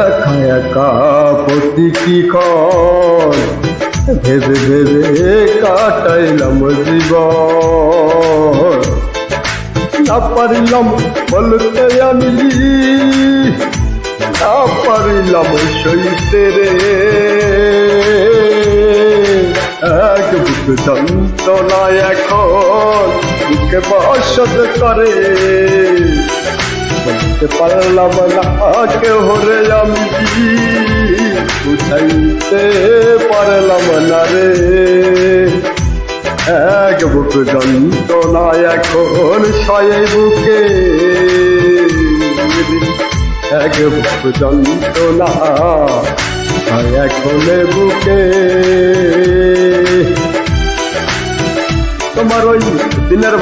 একা একা প্রতীকী ক্ষণ ভেবে ভেবে কাটাইলাম জীবন। না পারিলাম বলতে আমি না পারিলাম সইতে রে এক বুক যন্ত্রণা এখন, বুকে বসত করে। বলতে পারলাম না কেউ রে আমি বুঝাইতে পারলাম না রে। এক বুক যন্ত্রণা এখন শয়ে বুকে। এক বুক যন্ত্রণা এখন বুকে। তোমার ওই দিনের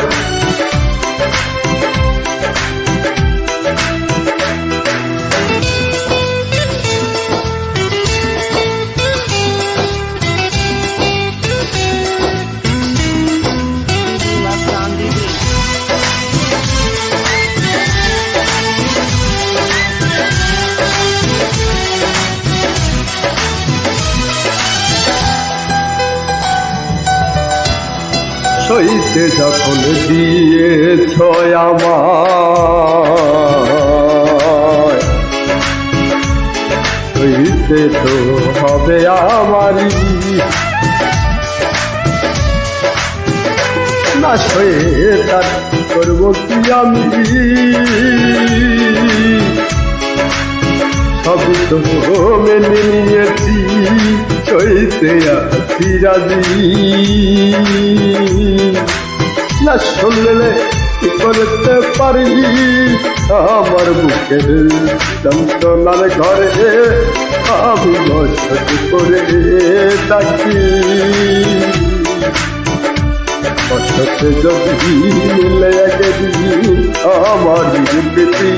সইতে যখন দিয়েছ আমার সইতে তো হবে আমারই। না সয়ে তার করব কি আমি? সব তো মেনে নিয়েছি, সইতে আছি রাজি? শুনলে করতে পারি? আমার বুকের যন্ত্রণার ঘরে আমি বসত করে থাকি। কষ্টতে যদি মিলে একদিন আমার বিপত্তি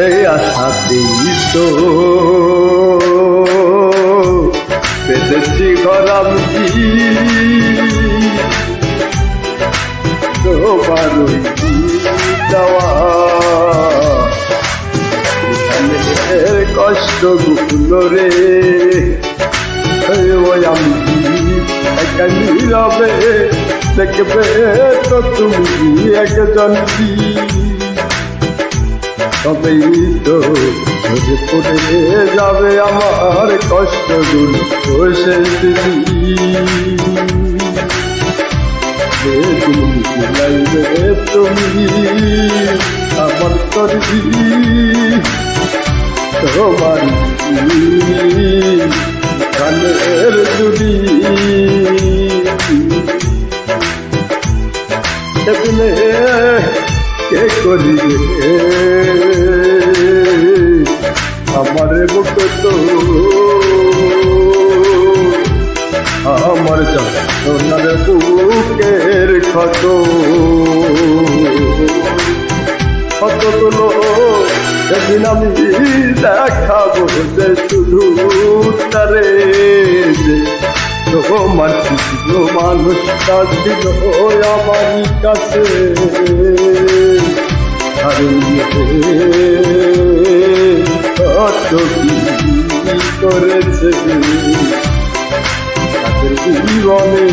সেই আশাতেই তো পেতেছি গরম তোমার ওই যাওয়া মনের কষ্টগুলো রে। ওই আমি একা নীরবে দেখবে তো তুমি একজন কি? তবেই তো ঝরে পড়ে যাবে আমার কষ্ট দূর। বসে তুমি আমার তরি তোমার কানের দুরি সেদিনে কে করিবে? আমার বুক আমার যন্ত্রণার বুকের ক্ষত। কত তুলো সেদিন আমি দেখাবো যে শুধু তারে তোমার ছিল আমার কাছে। কত করেছে জীবনে